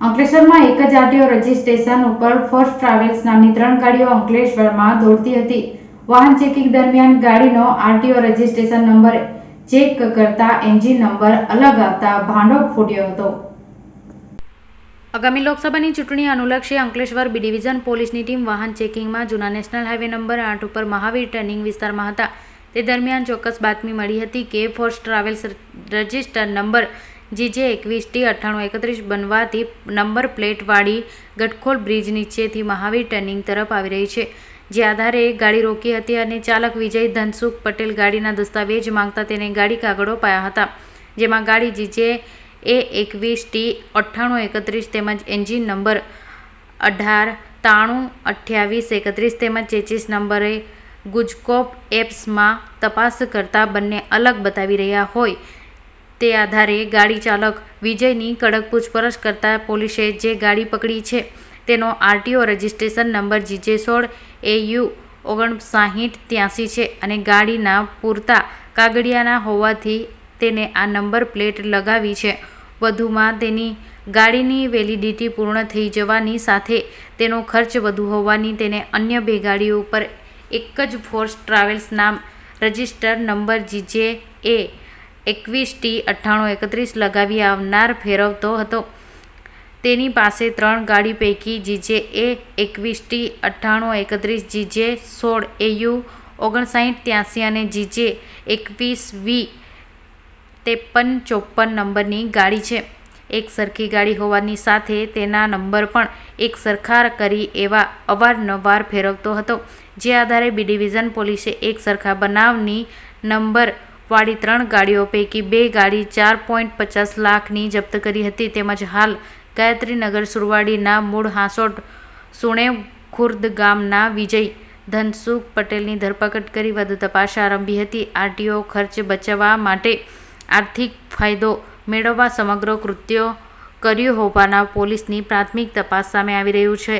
અંકલેશ્વરમાં એક જ આરટીઓ રજીસ્ટ્રેશન ઉપર ફર્સ્ટ ટ્રાવેલ્સ નામની ત્રણ ગાડીઓ અંકલેશ્વરમાં દોડતી હતી. વાહન ચેકિંગ દરમિયાન ગાડીનો આરટીઓ રજીસ્ટ્રેશન નંબર ચેક કરતા એન્જિન નંબર અલગ આવતા ભાંડો ફૂટ્યો હતો. આગામી લોકસભાની ચૂંટણી અનુલક્ષી અંકલેશ્વર બી ડિવિઝન પોલીસની ટીમ વાહન ચેકિંગમાં જૂના નેશનલ હાઈવે નંબર આઠ ઉપર મહાવીર ટર્નિંગ વિસ્તારમાં હતા. તે દરમિયાન ચોક્કસ બાતમી મળી હતી કે first travels register number GJ એકવીસ ટી અઠ્ઠાણું એકત્રીસ બનવાથી નંબર પ્લેટવાળી ગટખોલ બ્રિજ નીચેથી મહાવીર ટર્નિંગ તરફ આવી રહી છે. જે આધારે ગાડી રોકી હતી અને ચાલક વિજય ધનસુખ પટેલ ગાડીના દસ્તાવેજ માંગતા તેને ગાડી કાગળો પાયા હતા. જેમાં ગાડી જીજે એ એકવીસ ટી અઠ્ઠાણું એકત્રીસ તેમજ એન્જિન નંબર અઢાર ત્રાણું અઠ્યાવીસ એકત્રીસ તેમજ ચેચીસ નંબરે ગુજકોપ એપ્સમાં તપાસ કરતા બંને અલગ બતાવી રહ્યા હોય. તે આધારે ગાડી ચાલક વિજયની કડક પૂછપરછ કરતા પોલીસે જે ગાડી પકડી છે તેનો આરટીઓ રજિસ્ટ્રેશન નંબર જીજે સોળ એયુ ઓગણસાહીઠ ત્યાંસી છે અને ગાડીના પૂરતા કાગડિયાના હોવાથી તેને આ નંબર પ્લેટ લગાવી છે. વધુમાં તેની ગાડીની વેલિડિટી પૂર્ણ થઈ જવાની સાથે તેનો ખર્ચ વધુ હોવાની તેને અન્ય બે ગાડીઓ ઉપર એક જ ફોર્સ ટ્રાવેલ્સ નામ રજિસ્ટર નંબર જીજે એ એકવીસ ટી અઠ્ઠાણું એકત્રીસ લગાવી આવનાર ફેરવતો હતો. તેની પાસે ત્રણ ગાડી પૈકી જીજે એ એકવીસ ટી અઠ્ઠાણું એકત્રીસ, જીજે સોળ એયુ ઓગણસાઠ, ત્યાંસી અને જીજે એકવીસ વી ત્રેપન ચોપન નંબરની ગાડી છે. એક સરખી ગાડી હોવાની સાથે તેના નંબર પણ એક સરખા કરી એવા અવારનવાર ફેરવતો હતો. જે આધારે બી ડિવિઝન પોલીસે એક સરખા બનાવની નંબર વાળી ત્રણ ગાડીઓ પૈકી બે ગાડી ચાર પોઈન્ટ પચાસ લાખની જપ્ત કરી હતી. તેમજ હાલ ગાયત્રીનગર સુરવાડીના મૂળ હાંસોટ સુણેવ ખુર્દ ગામના વિજય ધનસુખ પટેલની ધરપકડ કરી વધુ તપાસ આરંભી હતી. આરટીઓ ખર્ચ બચાવવા માટે આર્થિક ફાયદો મેળવવા સમગ્ર કૃત્યો કર્યું હોવાના પોલીસની પ્રાથમિક તપાસ સામે આવી રહ્યું છે.